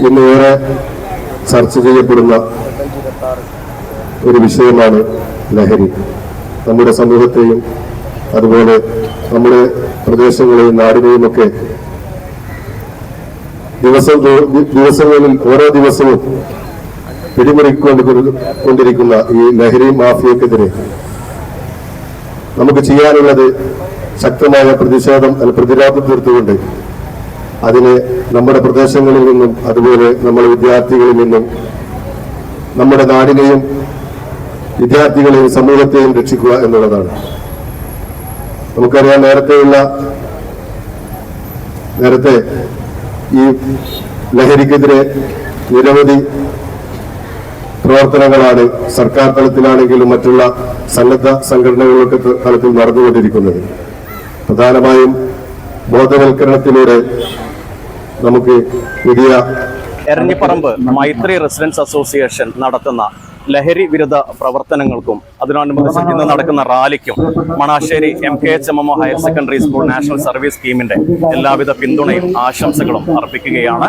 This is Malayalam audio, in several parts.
ഇന്ന് ഏറെ ചർച്ച ചെയ്യപ്പെടുന്ന ഒരു വിഷയമാണ് ലഹരി. നമ്മുടെ സമൂഹത്തെയും അതുപോലെ നമ്മുടെ പ്രദേശങ്ങളെയും നാടിനെയും ഒക്കെ ദിവസം ദിവസങ്ങളിൽ ഓരോ ദിവസവും പിടിമുറിക്കൊണ്ടിരിക്കുന്ന ഈ ലഹരി മാഫിയക്കെതിരെ നമുക്ക് ചെയ്യാനുള്ളത് ശക്തമായ പ്രതിഷേധം അല്ല പ്രതിരോധം തീർത്തുകൊണ്ട് അതിനെ നമ്മുടെ പ്രദേശങ്ങളിൽ നിന്നും അതുപോലെ നമ്മുടെ വിദ്യാർത്ഥികളിൽ നിന്നും നമ്മുടെ നാടിനെയും വിദ്യാർത്ഥികളെയും സമൂഹത്തെയും രക്ഷിക്കുക എന്നുള്ളതാണ്. നമുക്കറിയാം നേരത്തെയുള്ള നേരത്തെ ഈ ലഹരിക്കെതിരെ നിരവധി പ്രവർത്തനങ്ങളാണ് സർക്കാർ തലത്തിലാണെങ്കിലും മറ്റുള്ള സന്നദ്ധ സംഘടനകളൊക്കെ തലത്തിൽ നടന്നുകൊണ്ടിരിക്കുന്നത്. പ്രധാനമായും ബോധവൽക്കരണത്തിലൂടെ നമുക്ക് പുതിയ എരഞ്ഞിപ്പറമ്പ് മൈത്രി റെസിഡൻസ് അസോസിയേഷൻ നടത്തുന്ന ലഹരി വിരുദ്ധ പ്രവർത്തനങ്ങൾക്കും അതിനോടനുബന്ധിച്ച് ഇന്ന് നടക്കുന്ന റാലിക്കും Manassery M K H M M higher secondary school national service സ്കീമിന്റെ എല്ലാവിധ പിന്തുണയും ആശംസകളും അർപ്പിക്കുകയാണ്.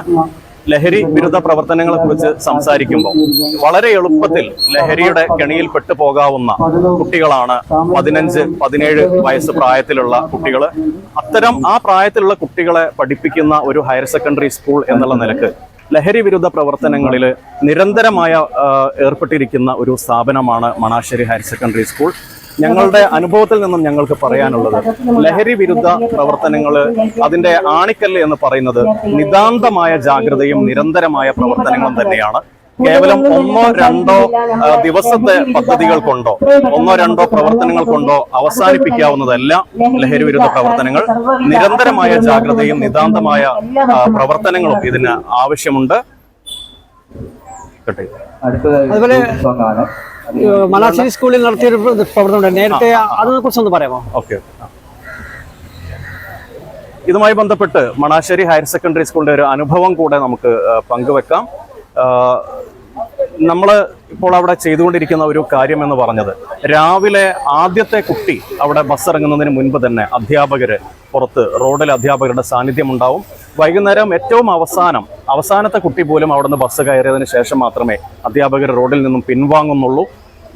ലഹരി വിരുദ്ധ പ്രവർത്തനങ്ങളെ കുറിച്ച് സംസാരിക്കുമ്പോൾ വളരെ എളുപ്പത്തിൽ ലഹരിയുടെ കെണിയിൽ പെട്ടു പോകാവുന്ന കുട്ടികളാണ് പതിനഞ്ച് പതിനേഴ് വയസ്സ് പ്രായത്തിലുള്ള കുട്ടികൾ അത്തരം ആ പ്രായത്തിലുള്ള കുട്ടികളെ പഠിപ്പിക്കുന്ന ഒരു ഹയർ സെക്കൻഡറി സ്കൂൾ എന്നുള്ള നിലയ്ക്ക് ലഹരി വിരുദ്ധ പ്രവർത്തനങ്ങളിൽ നിരന്തരമായ ഏർപ്പെട്ടിരിക്കുന്ന ഒരു സ്ഥാപനമാണ് മണാശ്ശേരി ഹയർ സെക്കൻഡറി സ്കൂൾ. ഞങ്ങളുടെ അനുഭവത്തിൽ നിന്നും ഞങ്ങൾക്ക് പറയാനുള്ളത് ലഹരി വിരുദ്ധ പ്രവർത്തനങ്ങൾ അതിന്റെ ആണിക്കല്ല് എന്ന് പറയുന്നത് നിതാന്തമായ ജാഗ്രതയും നിരന്തരമായ പ്രവർത്തനങ്ങളും തന്നെയാണ്. കേവലം ഒന്നോ രണ്ടോ ദിവസത്തെ പദ്ധതികൾ കൊണ്ടോ ഒന്നോ രണ്ടോ പ്രവർത്തനങ്ങൾ കൊണ്ടോ അവസാനിപ്പിക്കാവുന്നതല്ല ലഹരി വിരുദ്ധ പ്രവർത്തനങ്ങൾ. നിരന്തരമായ ജാഗ്രതയും നിതാന്തമായ പ്രവർത്തനങ്ങളും ഇതിന് ആവശ്യമുണ്ട്. അടുത്തതായി അതുപോലെ മണാശ്ശേരി സ്കൂളിൽ നടത്തിയൊരു പ്രവർത്തനം നേരത്തെ അതിനെ കുറിച്ചൊന്ന് പറയാമോ? ഓക്കെ ഇതുമായി ബന്ധപ്പെട്ട് മണാശ്ശേരി ഹയർ സെക്കൻഡറി സ്കൂളിന്റെ ഒരു അനുഭവം കൂടെ നമുക്ക് പങ്കുവെക്കാം. നമ്മൾ ഇപ്പോൾ അവിടെ ചെയ്തുകൊണ്ടിരിക്കുന്ന ഒരു കാര്യം എന്ന് പറഞ്ഞത് രാവിലെ ആദ്യത്തെ കുട്ടി അവിടെ ബസ് ഇറങ്ങുന്നതിന് മുൻപ് തന്നെ അധ്യാപകര് പുറത്ത് റോഡിൽ അധ്യാപകരുടെ സാന്നിധ്യം ഉണ്ടാവും വൈകുന്നേരം ഏറ്റവും അവസാനം അവസാനത്തെ കുട്ടി പോലും അവിടുന്ന് ബസ് കയറിയതിന് ശേഷം മാത്രമേ അധ്യാപകർ റോഡിൽ നിന്നും പിൻവാങ്ങുന്നുള്ളൂ.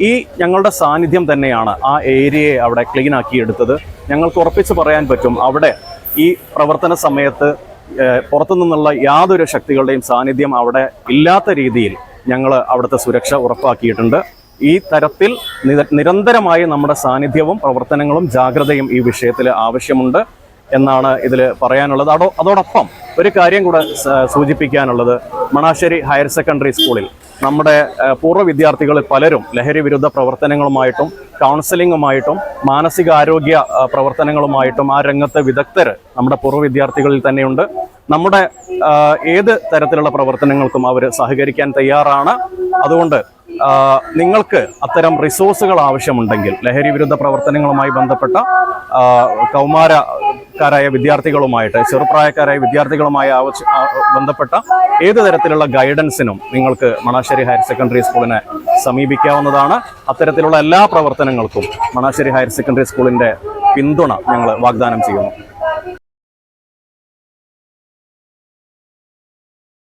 ഈ ഞങ്ങളുടെ സാന്നിധ്യം തന്നെയാണ് ആ ഏരിയയെ അവിടെ ക്ലീൻ ആക്കി എടുത്തത് ഞങ്ങൾക്ക് ഉറപ്പിച്ച് പറയാൻ പറ്റും അവിടെ ഈ പ്രവർത്തന സമയത്ത് പുറത്തുനിന്നുള്ള പുറത്തു നിന്നുള്ള യാതൊരു ശക്തികളുടെയും സാന്നിധ്യം അവിടെ ഇല്ലാത്ത രീതിയിൽ ഞങ്ങൾ അവിടുത്തെ സുരക്ഷ ഉറപ്പാക്കിയിട്ടുണ്ട്. ഈ തരത്തിൽ നിര- നിരന്തരമായി നമ്മുടെ സാന്നിധ്യവും പ്രവർത്തനങ്ങളും ജാഗ്രതയും ഈ വിഷയത്തിൽ ആവശ്യമുണ്ട്. എന്നാണ് ഇതിൽ പറയാനുള്ളത്. അതോ അതോടൊപ്പം ഒരു കാര്യം കൂടെ സൂചിപ്പിക്കാനുള്ളത്. മണാശ്ശേരി ഹയർ സെക്കൻഡറി സ്കൂളിൽ നമ്മുടെ പൂർവ വിദ്യാർത്ഥികളിൽ പലരും ലഹരി വിരുദ്ധ പ്രവർത്തനങ്ങളുമായിട്ടും കൗൺസിലിങ്ങുമായിട്ടും മാനസികാരോഗ്യ പ്രവർത്തനങ്ങളുമായിട്ടും ആ രംഗത്ത് വിദഗ്ധർ നമ്മുടെ പൂർവ വിദ്യാർത്ഥികളിൽ തന്നെയുണ്ട്. നമ്മുടെ ഏത് തരത്തിലുള്ള പ്രവർത്തനങ്ങൾക്കും അവർ സഹകരിക്കാൻ തയ്യാറാണ്. അതുകൊണ്ട് നിങ്ങൾക്ക് അത്തരം റിസോഴ്സുകൾ ആവശ്യമുണ്ടെങ്കിൽ ലഹരി വിരുദ്ധ പ്രവർത്തനങ്ങളുമായി ബന്ധപ്പെട്ട ആ, കൗമാരക്കാരായ വിദ്യാർത്ഥികളുമായിട്ട് ചെറുപ്രായക്കാരായ വിദ്യാർത്ഥികളുമായി ബന്ധപ്പെട്ട ഏത് തരത്തിലുള്ള ഗൈഡൻസിനും നിങ്ങൾക്ക് മണാശ്ശേരി ഹയർ സെക്കൻഡറി സ്കൂളിനെ സമീപിക്കാവുന്നതാണ്. അത്തരത്തിലുള്ള എല്ലാ പ്രവർത്തനങ്ങൾക്കും മണാശ്ശേരി ഹയർ സെക്കൻഡറി സ്കൂളിന്റെ പിന്തുണ ഞങ്ങൾ വാഗ്ദാനം ചെയ്യുന്നു.